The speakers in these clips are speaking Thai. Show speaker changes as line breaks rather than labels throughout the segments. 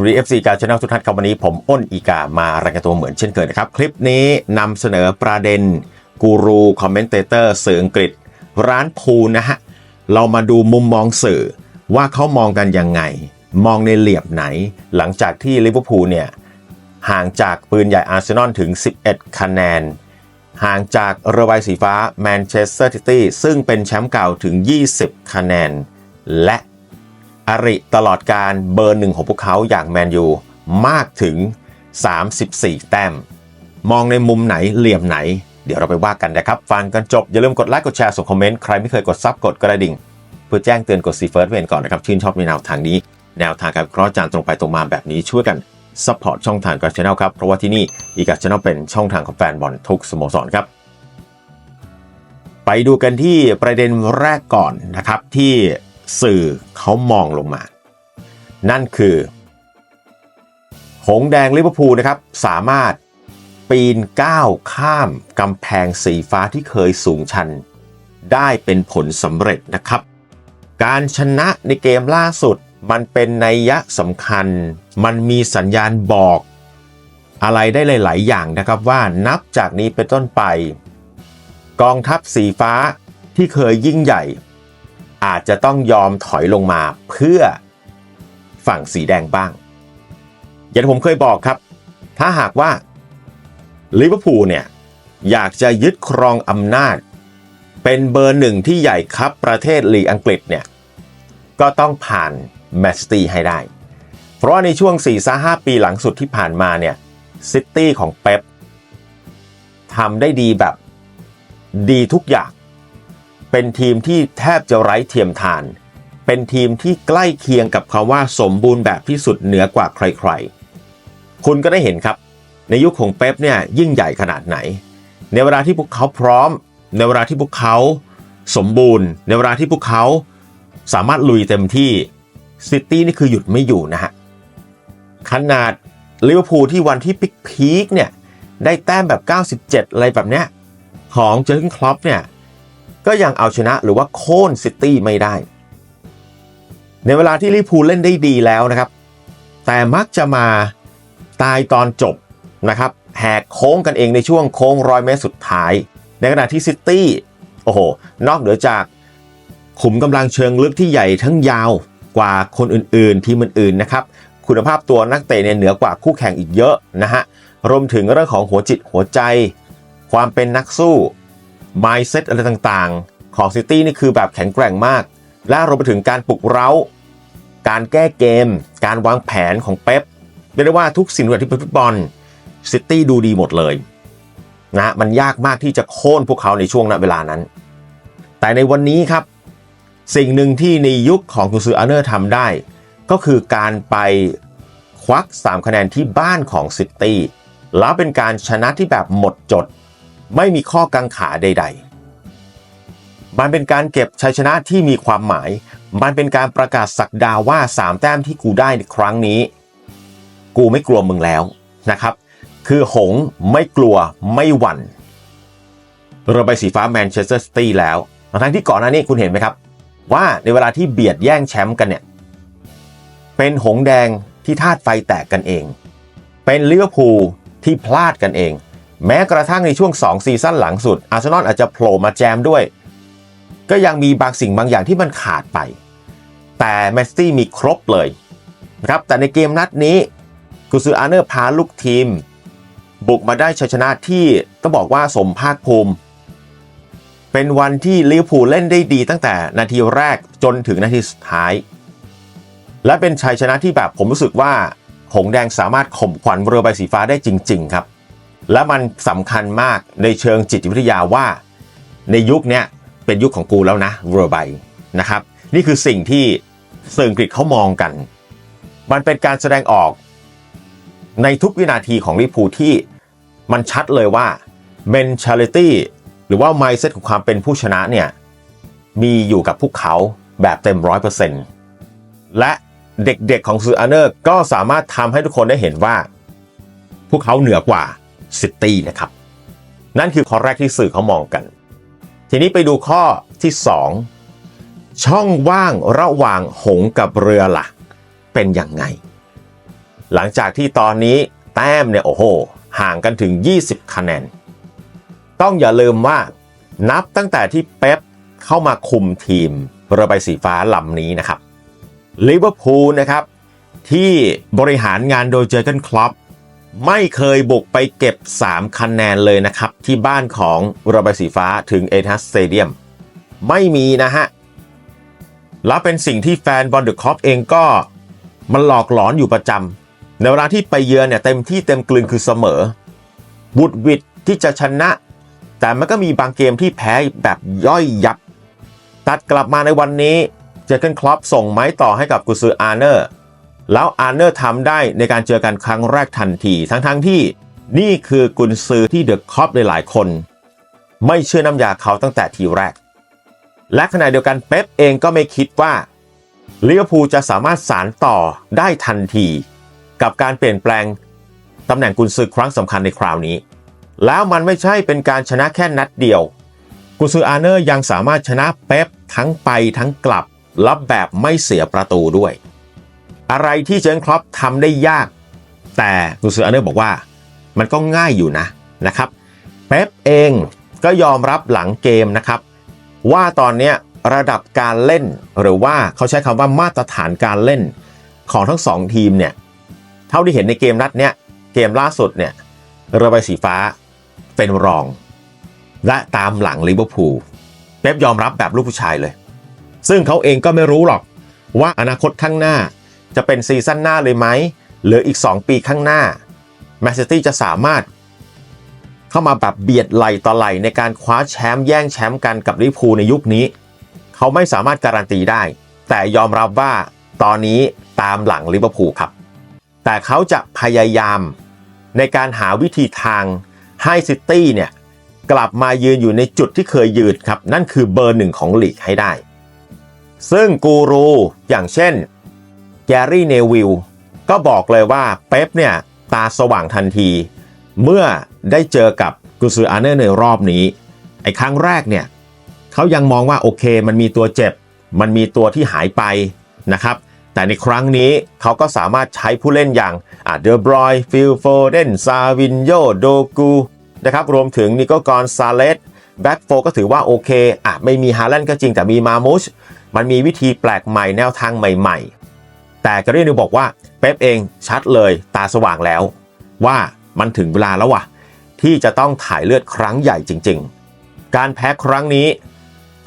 สวัสดี FC การชแนลทุกท่านครับวันนี้ผมอ้นอีกามารายงานตัวเหมือนเช่นเคยนะครับ คลิปนี้นำเสนอประเด็นกูรูคอมเมนเตเตอร์สื่ออังกฤษ ร้านพูนะฮะ เรามาดูมุมมองสื่อว่าเขามองกันยังไง มองในเหลียบไหน หลังจากที่ลิเวอร์พูลเนี่ย ห่างจากปืนใหญ่อาร์เซนอลถึง 11 คะแนน ห่างจากเรือใบสีฟ้าแมนเชสเตอร์ซิตี้ซึ่งเป็นแชมป์เก่าถึง 20 คะแนน และ อริตลอดการเบอร์หนึ่งของพวกเขาอย่างแมนยูมากถึง 34 แต้ม มองในมุมไหนเหลี่ยมไหน เดี๋ยวเราไปว่ากันนะครับ ฟังกันจบ อย่าลืมกดไลค์กดแชร์ส่งคอมเมนต์ ใครไม่เคยกดซับกดกระดิ่ง เพื่อแจ้งเตือนกดซีเฟิร์สเวนก่อนนะครับ ชื่นชอบในแนวทางนี้ แนวทางการวิเคราะห์จานตรงไปตรงมาแบบนี้ช่วยกันซัพพอร์ตช่องทางการชแนลครับเพราะว่าที่นี่อีกาชแนลเป็นช่องทางของแฟนบอลทุกสโมสรครับไปดูกันที่ประเด็นแรกก่อนนะครับที่ สื่อเขามองลงมา นั่นคือ หงแดงลิเวอร์พูลนะครับ สามารถปีนก้าวข้ามกำแพงสีฟ้าที่เคยสูงชัน ได้เป็นผลสำเร็จนะครับ การชนะในเกมล่าสุดมันเป็นนัยยะสำคัญ มันมีสัญญาณบอก อะไรได้หลาย ๆ อย่างนะครับว่านับจากนี้เป็นต้นไป กองทัพสีฟ้าที่เคยยิ่งใหญ่ อาจจะต้องยอมถอยลงมาเพื่อฝั่งสีแดงบ้าง อย่างที่ผมเคยบอกครับ ถ้าหากว่าลิเวอร์พูลเนี่ยอยากจะยึดครองอำนาจ เป็นเบอร์หนึ่งที่ใหญ่ครับประเทศลีกอังกฤษเนี่ยก็ต้องผ่านแมนซิตี้ให้ได้ เพราะว่าในช่วง4-5ปีหลังสุดที่ผ่านมาเนี่ยซิตี้ของเป๊ปทำได้ดีแบบดีทุกอย่าง เป็นทีมที่แทบจะไร้เทียมทาน เป็นทีมที่ใกล้เคียงกับคำว่าสมบูรณ์แบบที่สุดเหนือกว่าใครๆ คุณก็ได้เห็นครับ ในยุคของเป๊ปเนี่ยยิ่งใหญ่ขนาดไหน ในเวลาที่พวกเขาพร้อม ในเวลาที่พวกเขาสมบูรณ์ ในเวลาที่พวกเขาสามารถลุยเต็มที่ซิตี้นี่คือหยุดไม่อยู่นะฮะ ขนาดลิเวอร์พูลที่วันที่พิกพีคเนี่ยได้แต้มแบบ 97 อะไรแบบเนี้ยของเจอร์เกนคล็อปเนี่ย ก็ยังเอาชนะหรือว่าโค่นซิตี้ไม่ได้ ในเวลาที่ลิพูลเล่นได้ดีแล้วนะครับ แต่มักจะมาตายตอนจบนะครับแหกโค้งกันเองในช่วงโค้งร้อยเมตรสุดท้าย ในขณะที่ซิตี้โอ้โห นอกเหนือจากขุมกำลังเชิงลึกที่ใหญ่ทั้งยาวกว่าคนอื่นๆ ทีมอื่นๆนะครับ คุณภาพตัวนักเตะเนี่ยเหนือกว่าคู่แข่งอีกเยอะนะฮะ รวมถึงเรื่องของหัวจิตหัวใจ ความเป็นนักสู้ mindset อะไรต่างๆ ของซิตี้นี่คือแบบแข็งแกร่งมาก และรวมไปถึงการปลุกเร้า การแก้เกม การวางแผนของเป๊ปเรียกได้ว่าทุกสิ่งทุกอย่างที่เป็นฟุตบอลซิตี้ดูดีหมดเลยนะมันยากมากที่จะโค่นพวกเขาในช่วงณเวลานั้น แต่ในวันนี้ครับ สิ่งหนึ่งที่ในยุคของคุซืออาเนอร์ทำได้ ก็คือการไปควัก 3 คะแนนที่บ้านของซิตี้แล้วเป็นการชนะที่แบบหมดจด ไม่มีข้อกังขาใด ๆ มันเป็นการเก็บชัยชนะที่มีความหมาย มันเป็นการประกาศสักดาว่า3แต้มที่กูได้ในครั้งนี้ กูไม่กลัวมึงแล้วนะครับ คือหงไม่กลัวไม่หวั่นเรือใบสีฟ้าแมนเชสเตอร์ซิตี้แล้วทั้งที่ก่อนหน้านี้คุณเห็นไหมครับ ว่าในเวลาที่เบียดแย่งแชมป์กันเนี่ย เป็นหงแดงที่ธาตุไฟแตกกันเอง เป็นเลิเวอร์พูลที่พลาดกันเอง แม้กระทั่งในช่วง 2 ซีซั่นหลังสุด อาร์เซนอลอาจจะโผล่มาแจมด้วย ก็ยังมีบางสิ่งบางอย่างที่มันขาดไป แต่แมนซิตี้มีครบเลยนะครับแต่ในเกมนัดนี้กุซืออาร์เนอร์พาลูกทีม บุกมาได้ชัยชนะที่ต้องบอกว่าสมภาคภูมิ เป็นวันที่ลิเวอร์พูลเล่นได้ดีตั้งแต่นาทีแรกจนถึงนาทีสุดท้าย และเป็นชัยชนะที่แบบผมรู้สึกว่าหงแดงสามารถข่มขวัญเรือใบสีฟ้าได้จริง ๆ ครับ และมันสำคัญมากในเชิงจิตวิทยาว่า ในยุคนี้เป็นยุคของกูแล้วนะเวอรือใบนะครับ นี่คือสิ่งที่สื่ออังกฤษเขามองกัน มันเป็นการแสดงออกในทุกวินาทีของลิพูที่มันชัดเลยว่า mentality หรือว่า mindset ของความเป็นผู้ชนะเนี่ย มีอยู่กับพวกเขาแบบเต็มร้อยเปอร์เซ็นต์และเด็กๆของซูอาเนอร์ก็สามารถทำให้ทุกคนได้เห็นว่า พวกเขาเหนือกว่า ซิตี้นะครับ นั่นคือข้อแรกที่สื่อเขามองกัน ทีนี้ไปดูข้อที่ 2 ช่องว่างระหว่างหงกับเรือละ่ะ เป็นยังไง หลังจากที่ตอนนี้แต้มเนี่ยโอ้โห ห่างกันถึง 20 คะแนน ต้องอย่าลืมว่านับตั้งแต่ที่เป๊ปเข้ามาคุมทีมเรือใบสีฟ้าลำนี้นะครับลิเวอร์พูลนะครับที่บริหารงานโดยเจอร์เกนคล็อป ไม่เคยบุกไปเก็บ 3 คะแนนเลยนะครับ ที่บ้านของรือใบสีฟ้าถึงเอทัสสเตเดียมไม่มีนะฮะ แล้วเป็นสิ่งที่แฟนบอลเดอะคอปเองก็มันหลอกหลอนอยู่ประจำในเวลาที่ไปเยือนเนี่ยเต็มที่เต็มกลืนคือเสมอ บุดวิดที่จะชนะ แต่มันก็มีบางเกมที่แพ้แบบย่อยยับ ตัดกลับมาในวันนี้เจอเกนคลอปส่งไม้ต่อให้กับกุซืออาร์เนอร์ แล้วอาร์เนอร์ทำได้ในการเจอกันครั้งแรกทันที ทั้งๆทที่นี่คือกุนซือที่เดอะคอปหลายๆคน ไม่เชื่อน้ำยาเขาตั้งแต่ทีแรก และขณะเดียวกันเป๊ปเองก็ไม่คิดว่าลิเวอร์พูลจะสามารถสารต่อได้ทันที กับการเปลี่ยนแปลงตำแหน่งกุนซือครั้งสำคัญในคราวนี้ แล้วมันไม่ใช่เป็นการชนะแค่นัดเดียว กุนซืออาร์เนอร์ยังสามารถชนะเป๊ปทั้งไปทั้งกลับรับแบบไม่เสียประตูด้วย อะไรที่เจนคล็อปทำได้ยาก แต่กุนซืออาร์เนอร์บอกว่ามันก็ง่ายอยู่นะนะครับเป๊ปเองก็ยอมรับหลังเกมนะครับ ว่าตอนเนี้ยระดับการเล่นหรือว่าเขาใช้คำว่ามาตรฐานการเล่นของทั้งสองทีมเนี่ยเท่าที่เห็นในเกมนัดเนี้ยเกมล่าสุดเนี่ยเรือใบสีฟ้าเป็นรอง และตามหลังลิเวอร์พูลเป๊ปยอมรับแบบลูกผู้ชายเลย ซึ่งเขาเองก็ไม่รู้หรอกว่าอนาคตข้างหน้า จะเป็นซีซั่นหน้าเลยไหมหรืออีก 2 ปีข้างหน้าแมนเชสเตอร์จะสามารถ เข้ามาแบบเบียดไหลต่อไหลในการคว้าแชมป์แย่งแชมป์กันกับลิเวอร์พูลในยุคนี้ เขาไม่สามารถการันตีได้ แต่ยอมรับว่าตอนนี้ตามหลังลิเวอร์พูลครับ แต่เขาจะพยายามในการหาวิธีทางให้ซิตี้เนี่ยกลับมายืนอยู่ในจุดที่เคยยืนครับ นั่นคือเบอร์หนึ่งของลีกให้ได้ ซึ่งกูรูอย่างเช่น แกรี่เนวิลก็บอกเลยว่าเป๊ปเนี่ยตาสว่างทันที เมื่อได้เจอกับกุซืออาเนอร์ในรอบนี้ ไอ้ครั้งแรกเนี่ยเขายังมองว่าโอเคมันมีตัวเจ็บ มันมีตัวที่หายไปนะครับ แต่ในครั้งนี้เขาก็สามารถใช้ผู้เล่นอย่างเดอบรอยฟิลโฟเดนซาวินโยโดกูนะครับรวมถึงนิโกกอนซาเลสแบ็กโฟก็ถือว่าโอเคอะไม่มีฮาแลนด์ก็จริงแต่มีมามุชมันมีวิธีแปลกใหม่แนวทางใหม่ ๆ แต่กรีนิวบอกว่าเป๊ปเองชัดเลยตาสว่างแล้ว ว่ามันถึงเวลาแล้วว่ะ ที่จะต้องถ่ายเลือดครั้งใหญ่จริง ๆ การแพ้ครั้งนี้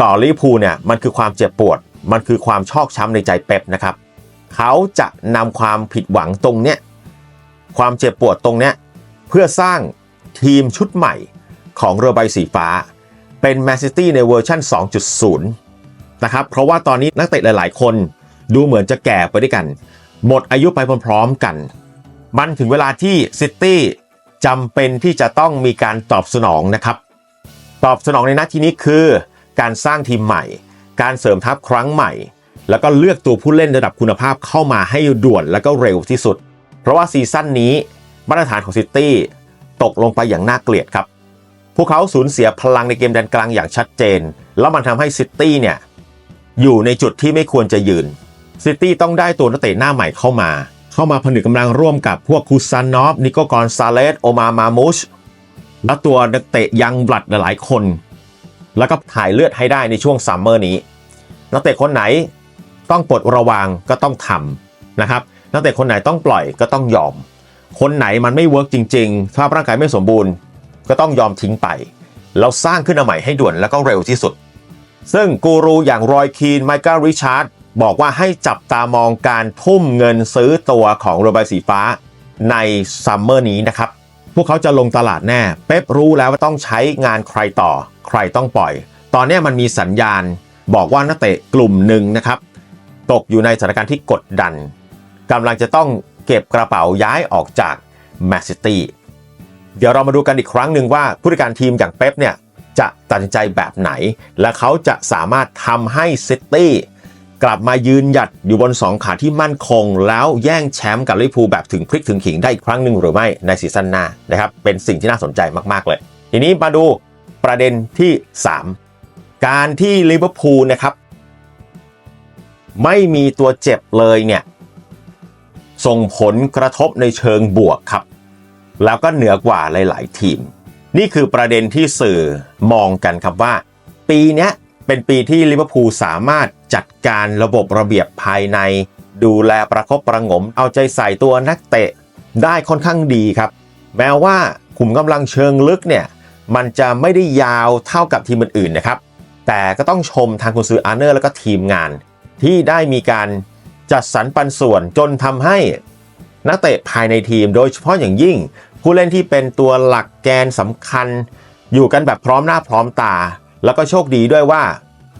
ต่อลิพูเนี่ยมันคือความเจ็บปวด มันคือความชอกช้ำในใจเป๊ปนะครับ เขาจะนำความผิดหวังตรงเนี้ยความเจ็บปวดตรงเนี้ยเพื่อสร้างทีมชุดใหม่ของเรือใบสีฟ้า เป็นแมนซิตี้ในเวอร์ชัน2.0 นะครับ เพราะว่าตอนนี้นักเตะหลาย ๆ คน ดูเหมือนจะแก่ไปด้วยกัน หมดอายุไปพร้อมๆกัน มันถึงเวลาที่ซิตี้จำเป็นที่จะต้องมีการตอบสนองนะครับ ตอบสนองในนัดที่นี้คือ การสร้างทีมใหม่ การเสริมทัพครั้งใหม่ แล้วก็เลือกตัวผู้เล่นระดับคุณภาพเข้ามาให้ด่วนแล้วก็เร็วที่สุด เพราะว่าซีซั่นนี้มาตรฐานของซิตี้ตกลงไปอย่างน่าเกลียดครับ พวกเขาสูญเสียพลังในเกมแดนกลางอย่างชัดเจน แล้วมันทำให้ซิตี้เนี่ยอยู่ในจุดที่ไม่ควรจะยืน ซิตี้ต้องได้ตัวนักเตะหน้าใหม่เข้ามา เข้ามาผนึกกำลังร่วมกับพวกคูซานนอฟนิโกกอนซาเลสโอมามามุชและตัวนักเตะยังบลัดหลายคน แล้วก็ถ่ายเลือดให้ได้ในช่วงซัมเมอร์นี้ นักเตะคนไหนต้องปลดระวางก็ต้องทำนะครับ นักเตะคนไหนต้องปล่อยก็ต้องยอม คนไหนมันไม่เวิร์กจริงๆสภาร่างกายไม่สมบูรณ์ ก็ต้องยอมทิ้งไปแล้วสร้างขึ้นมาใหม่ให้ด่วนแล้วก็เร็วที่สุด ซึ่งกูรูอย่างรอยคีนไมเคิลริชาร์ด บอกว่าให้จับตามองการทุ่มเงินซื้อตัวของเรือใบสีฟ้าในซัมเมอร์นี้นะครับ พวกเขาจะลงตลาดแน่ เป๊ปรู้แล้วว่าต้องใช้งานใครต่อ ใครต้องปล่อย ตอนนี้มันมีสัญญาณ บอกว่านักเตะกลุ่มหนึ่งนะครับ ตกอยู่ในสถานการณ์ที่กดดันกำลังจะต้องเก็บกระเป๋าย้ายออกจากแมนซิตี้เดี๋ยวเรามาดูกันอีกครั้งหนึ่งว่าผู้จัดการทีมอย่างเป๊ปเนี่ยจะตัดสินใจแบบไหน และเขาจะสามารถทำให้ซิตี้ กลับมายืนหยัดอยู่บน 2 ขาที่มั่นคง แล้วแย่งแชมป์กับลิเวอร์พูลแบบถึงพริกถึงขิงได้อีกครั้งหนึ่งหรือไม่ในซีซั่นหน้านะครับเป็นสิ่งที่น่าสนใจมากๆเลย ทีนี้มาดูประเด็นที่ 3 การที่ลิเวอร์พูลนะครับไม่มีตัวเจ็บเลยเนี่ยส่งผลกระทบในเชิงบวกครับ แล้วก็เหนือกว่าหลาย ๆ ทีม นี่คือประเด็นที่สื่อมองกันครับว่า ปีนี้ เป็นปีที่ลิเวอร์พูลสามารถจัดการระบบระเบียบภายใน ดูแลประคบประงม เอาใจใส่ตัวนักเตะได้ค่อนข้างดีครับ แม้ว่าขุมกำลังเชิงลึกเนี่ยมันจะไม่ได้ยาวเท่ากับทีมอื่นๆนะครับ แต่ก็ต้องชมทางคุณซื้ออาร์เนอร์แล้วก็ทีมงาน ที่ได้มีการจัดสรรปันส่วนจนทำให้นักเตะภายในทีม โดยเฉพาะอย่างยิ่ง ผู้เล่นที่เป็นตัวหลักแกนสำคัญ อยู่กันแบบพร้อมหน้าพร้อมตา แล้วก็โชคดีด้วยว่า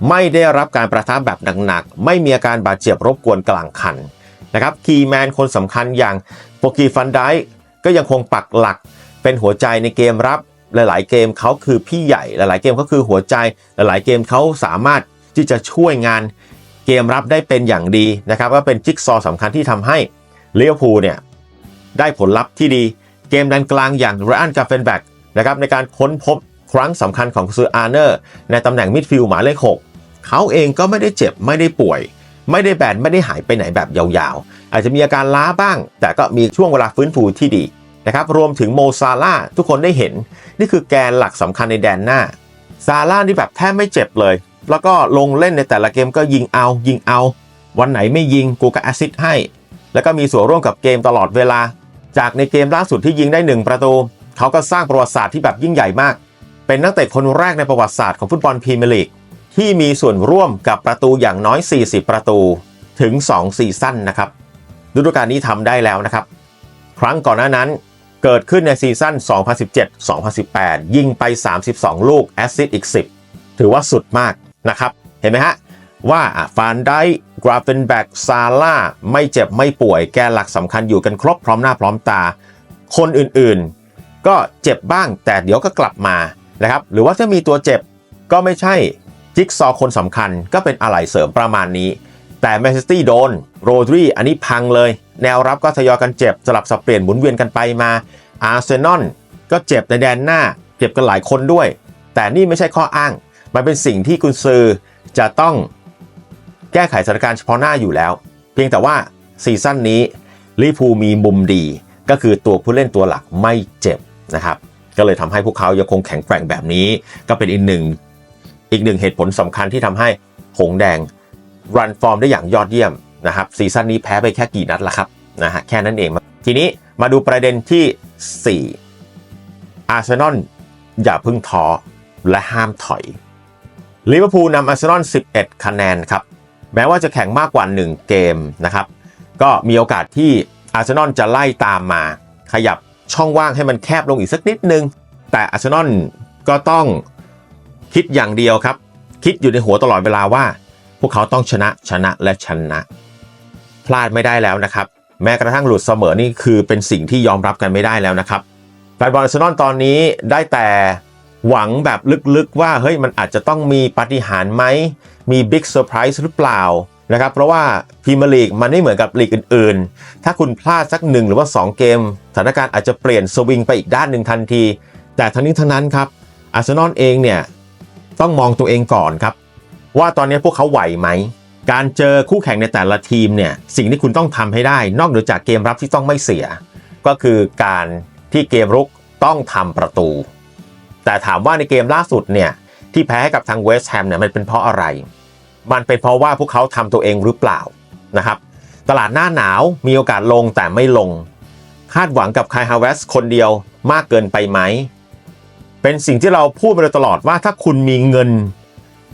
ไม่ได้รับการประทะแบบหนักๆ ไม่มีอาการบาดเจ็บรบกวนกลางคันนะครับคีแมนคนสำคัญอย่างโปกีฟันได้ก็ยังคงปักหลักเป็นหัวใจในเกมรับหลาย ๆ เกมเขาคือพี่ใหญ่ หลาย ๆ เกมเขาคือหัวใจ หลาย ๆ เกมเขาสามารถที่จะช่วยงานเกมรับได้เป็นอย่างดีนะครับก็เป็นจิ๊กซอว์สำคัญที่ทำให้ลิเวพูเนี่ยได้ผลลัพธ์ที่ดี เกมดันกลางอย่างไรอันกาเฟนแบ็กนะครับในการค้นพบ ครั้งสำคัญของซูอาร์เนอร์ในตำแหน่งมิดฟิลด์หมายเลข 6 เขาเองก็ไม่ได้เจ็บไม่ได้ป่วย ไม่ได้แบนไม่ได้หายไปไหนแบบยาวๆ อาจจะมีอาการล้าบ้าง แต่ก็มีช่วงเวลาฟื้นฟูที่ดีนะครับรวมถึงโมซาลาทุกคนได้เห็น นี่คือแกนหลักสำคัญในแดนหน้าซาร่านี่แบบแทบไม่เจ็บเลย แล้วก็ลงเล่นในแต่ละเกมก็ยิงเอายิงเอา วันไหนไม่ยิงกูก็แอซิสให้ แล้วก็มีส่วนร่วมกับเกมตลอดเวลา จากในเกมล่าสุดที่ยิงได้ 1 ประตู เขาก็สร้างประวัติศาสตร์ที่แบบยิ่งใหญ่มาก เป็นนักเตะคนแรกในประวัติศาสตร์ของฟุตบอลพรีเมียร์ลีกที่มีส่วนร่วมกับประตูอย่างน้อย 40 ประตูถึง 2 ซีซั่นนะครับฤดูกาลนี้ทำได้แล้วนะครับ ครั้งก่อนหน้านั้นเกิดขึ้นในซีซั่น 2017-2018 ยิงไป 32 ลูกแอสซิสต์อีก 10 ถือว่าสุดมากนะครับ เห็นไหมฮะ ว่าฟานได้กราฟเฟนแบกซาร่าไม่เจ็บไม่ป่วยแกนหลักสำคัญอยู่กันครบพร้อมหน้าพร้อมตา คนอื่นๆ ก็เจ็บบ้างแต่เดี๋ยวก็กลับมา นะครับ หรือว่าถ้ามีตัวเจ็บก็ไม่ใช่จิ๊กซอว์คนสำคัญก็เป็นอะไหล่เสริมประมาณนี้ แต่แมนเชสเตอร์โดนโรดรีอันนี้พังเลย แนวรับก็ทยอยกันเจ็บ สลับสับเปลี่ยนหมุนเวียนกันไปมาอาร์เซนอลก็เจ็บในแดนหน้า เจ็บกันหลายคนด้วย แต่นี่ไม่ใช่ข้ออ้าง มันเป็นสิ่งที่คุณซือจะต้องแก้ไขสถานการณ์เฉพาะหน้าอยู่แล้ว เพียงแต่ว่าซีซั่นนี้ลิพูมีมุมดีก็คือตัวผู้เล่นตัวหลักไม่เจ็บนะครับ ก็เลยทำให้พวกเขายังคงแข็งแกร่งแบบนี้ ก็เป็นอีกหนึ่งอีกหนึ่งเหตุผลสำคัญที่ทำให้หงแดงรันฟอร์มได้อย่างยอดเยี่ยมนะครับซีซั่นนี้แพ้ไปแค่กี่นัดละครับนะฮะแค่นั้นเอง ทีนี้มาดูประเด็นที่ 4 อาร์เซนอลอย่าพึ่งท้อและห้ามถอยลิเวอร์พูลนำอาร์เซนอล11 คะแนนครับ แม้ว่าจะแข่งมากกว่า 1 เกมนะครับ ก็มีโอกาสที่อาร์เซนอลจะไล่ตามมาขยับ ช่องว่างให้มันแคบลงอีกสักนิดนึง แต่อาร์เซนอลก็ต้องคิดอย่างเดียวครับ คิดอยู่ในหัวตลอดเวลาว่า พวกเขาต้องชนะชนะและชนะ พลาดไม่ได้แล้วนะครับ แม้กระทั่งหลุดเสมอนี่คือเป็นสิ่งที่ยอมรับกันไม่ได้แล้วนะครับแฟนบอลอาร์เซนอลตอนนี้ได้แต่หวังแบบลึกๆว่าเฮ้ยมันอาจจะต้องมีปาฏิหาริย์ไหมมีบิ๊กเซอร์ไพรส์หรือเปล่า นะครับเพราะว่าพรีเมียร์ลีกมันไม่เหมือนกับลีกอื่นๆ ถ้าคุณพลาดสักหนึ่งหรือว่า 2 เกมสถานการณ์อาจจะเปลี่ยนสวิงไปอีกด้านหนึ่งทันที แต่ทั้งนี้ทั้งนั้นครับอาร์เซนอลเองเนี่ยต้องมองตัวเองก่อนครับว่าตอนนี้พวกเขาไหวไหม การเจอคู่แข่งในแต่ละทีมเนี่ยสิ่งที่คุณต้องทำให้ได้ นอกเหนือจากเกมรับที่ต้องไม่เสีย ก็คือการที่เกมรุกต้องทำประตู แต่ถามว่าในเกมล่าสุดเนี่ยที่แพ้ให้กับทางเวสต์แฮมเนี่ยมันเป็นเพราะอะไร มันเป็นเพราะว่าพวกเขาทำตัวเองหรือเปล่านะครับ ตลาดหน้าหนาวมีโอกาสลงแต่ไม่ลง คาดหวังกับคายฮาวเวสคนเดียวมากเกินไปไหม เป็นสิ่งที่เราพูดมาโดยตลอดว่าถ้าคุณมีเงิน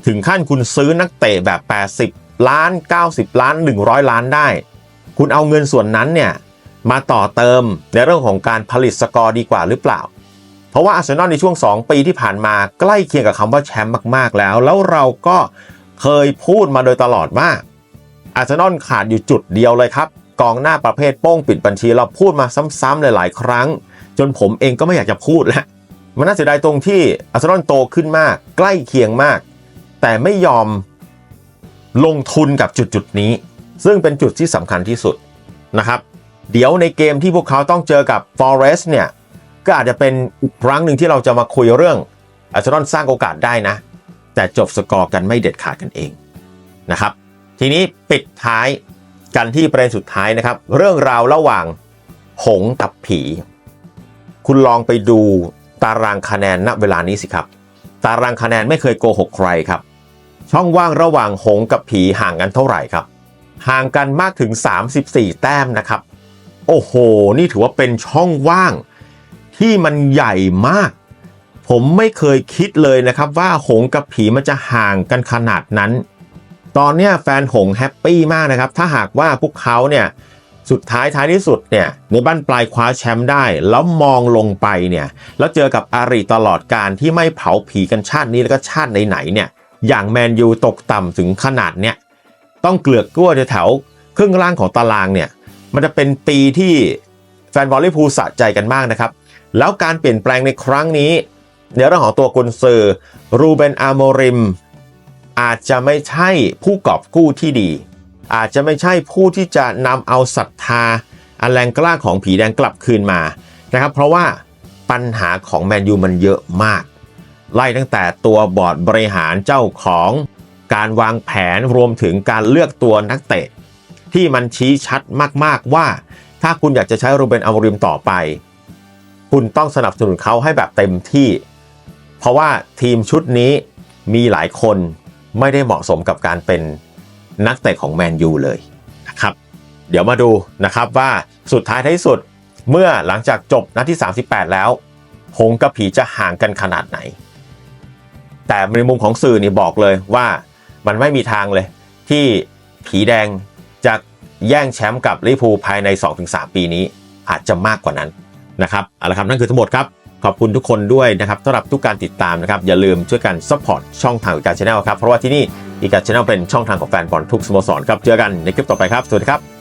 ถึงขั้นคุณซื้อนักเตะแบบ 80 ล้าน 90 ล้าน 100 ล้านได้ คุณเอาเงินส่วนนั้นเนี่ยมาต่อเติมในเรื่องของการผลิตสกอร์ดีกว่าหรือเปล่า เพราะว่าอาร์เซนอลในช่วง 2 ปีที่ผ่านมาใกล้เคียงกับคำว่าแชมป์มาก ๆ แล้ว แล้วเราก็ เคยพูดมาโดยตลอดว่าอาร์เซนอลขาดอยู่จุดเดียวเลยครับ กองหน้าประเภทโป้งปิดบัญชี เราพูดมาซ้ำๆหลายๆ ครั้ง จนผมเองก็ไม่อยากจะพูดแล้วมันน่าเสียดายตรงที่อาร์เซนอลโตขึ้นมาก ใกล้เคียงมาก แต่ไม่ยอมลงทุนกับจุดจุดๆนี้ ซึ่งเป็นจุดที่สำคัญที่สุดนะครับ เดี๋ยวในเกมที่พวกเขาต้องเจอกับ Forest เนี่ยก็อาจจะเป็นอีกครั้งหนึ่งที่เราจะมาคุยเรื่องอาร์เซนอลสร้างโอกาสได้นะ แต่จบสกอร์กันไม่เด็ดขาดกันเองนะครับ ทีนี้ปิดท้ายกันที่ประเด็นสุดท้ายนะครับ เรื่องราวระหว่างหงกับผี คุณลองไปดูตารางคะแนนณเวลานี้สิครับ ตารางคะแนนไม่เคยโกหกใครครับ ช่องว่างระหว่างหงกับผีห่างกันเท่าไหร่ครับ ห่างกันมากถึง 34 แต้มนะครับ โอ้โห นี่ถือว่าเป็นช่องว่างที่มันใหญ่มาก ผมไม่เคยคิดเลยนะครับว่าหงกับผีมันจะห่างกันขนาดนั้น ตอนนี้แฟนหงแฮปปี้มากนะครับ ถ้าหากว่าพวกเขาเนี่ยสุดท้ายท้ายที่สุดเนี่ยในบ้านปลายคว้าแชมป์ได้ แล้วมองลงไปเนี่ยแล้วเจอกับอาริตลอดการที่ไม่เผาผีกันชาตินี้แล้วก็ชาติไหนๆเนี่ยอย่างแมนยูตกต่ำถึงขนาดเนี่ยต้องเกลือกกลั้วแถวครึ่งล่างของตารางเนี่ยมันจะเป็นปีที่แฟนบอลลิเวอร์พูลสะใจกันมากนะครับ แล้วการเปลี่ยนแปลงในครั้งนี้ ในเรื่องของตัวกุนซือรูเบนอาโมริม อาจจะไม่ใช่ผู้กอบกู้ที่ดี อาจจะไม่ใช่ผู้ที่จะนำเอาศรัทธา อันแรงกล้าของผีแดงกลับคืนมานะครับ เพราะว่าปัญหาของแมนยูมันเยอะมาก ไล่ตั้งแต่ตัวบอร์ดบริหารเจ้าของการวางแผนรวมถึงการเลือกตัวนักเตะ ที่มันชี้ชัดมากๆว่า ถ้าคุณอยากจะใช้รูเบนอาโมริมต่อไป คุณต้องสนับสนุนเขาให้แบบเต็มที่ เพราะว่าทีมชุดนี้มีหลายคนไม่ได้เหมาะสมกับการเป็นนักเตะของแมนยูเลยนะครับ เดี๋ยวมาดูนะครับว่าสุดท้ายท้ายสุดเมื่อหลังจากจบนัดที่ 38 แล้ว หงกับผีจะห่างกันขนาดไหน แต่ในมุมของสื่อนี่บอกเลยว่ามันไม่มีทางเลย ที่ผีแดงจะแย่งแชมป์กับลิพูภายใน 2-3 ปีนี้อาจจะมากกว่านั้นนะครับเอาละครับนั่นคือทั้งหมดครับ ขอบคุณทุกคนด้วยนะครับสำหรับทุกการติดตามนะครับ อย่าลืมช่วยกันซัพพอร์ตช่องทางอีกาชาแนลครับ เพราะว่าที่นี่อีกาชาแนลเป็นช่องทางของแฟนบอลทุกสโมสรครับ เจอกันในคลิปต่อไปครับ สวัสดีครับ